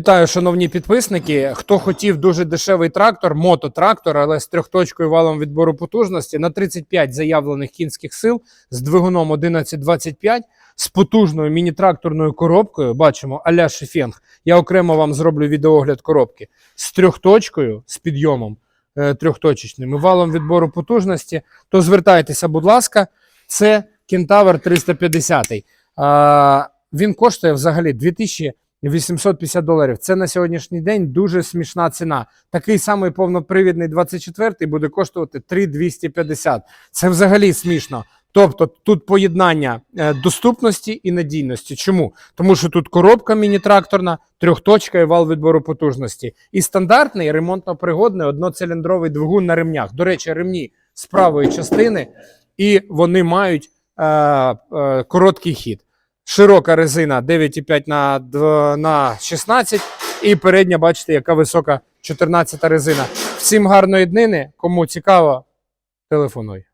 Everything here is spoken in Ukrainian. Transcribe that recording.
Вітаю, шановні підписники. Хто хотів дуже дешевий трактор, мототрактор, але з трьохточкою валом відбору потужності на 35 заявлених кінських сил з двигуном 1125, з потужною міні-тракторною коробкою. Бачимо аля Шефенг. Я окремо вам зроблю відеогляд коробки з трьохточкою, з підйомом е, трьохточечним і валом відбору потужності. То звертайтеся, будь ласка, це Кентавр 350. А, він коштує взагалі 2000 850 доларів. Це на сьогоднішній день дуже смішна ціна. Такий самий повнопривідний 24-й буде коштувати 3250. Це взагалі смішно. Тобто тут поєднання е, доступності і надійності. Чому? Тому що тут коробка міні-тракторна, трьохточка і вал відбору потужності. І стандартний ремонтно-пригодний одноциліндровий двигун на ремнях. До речі, ремні з правої частини, і вони мають е, е, короткий хід. Широка резина 9,5 на, на 16 і передня, бачите, яка висока 14 резина. Всім гарної днини. Кому цікаво, телефонуй.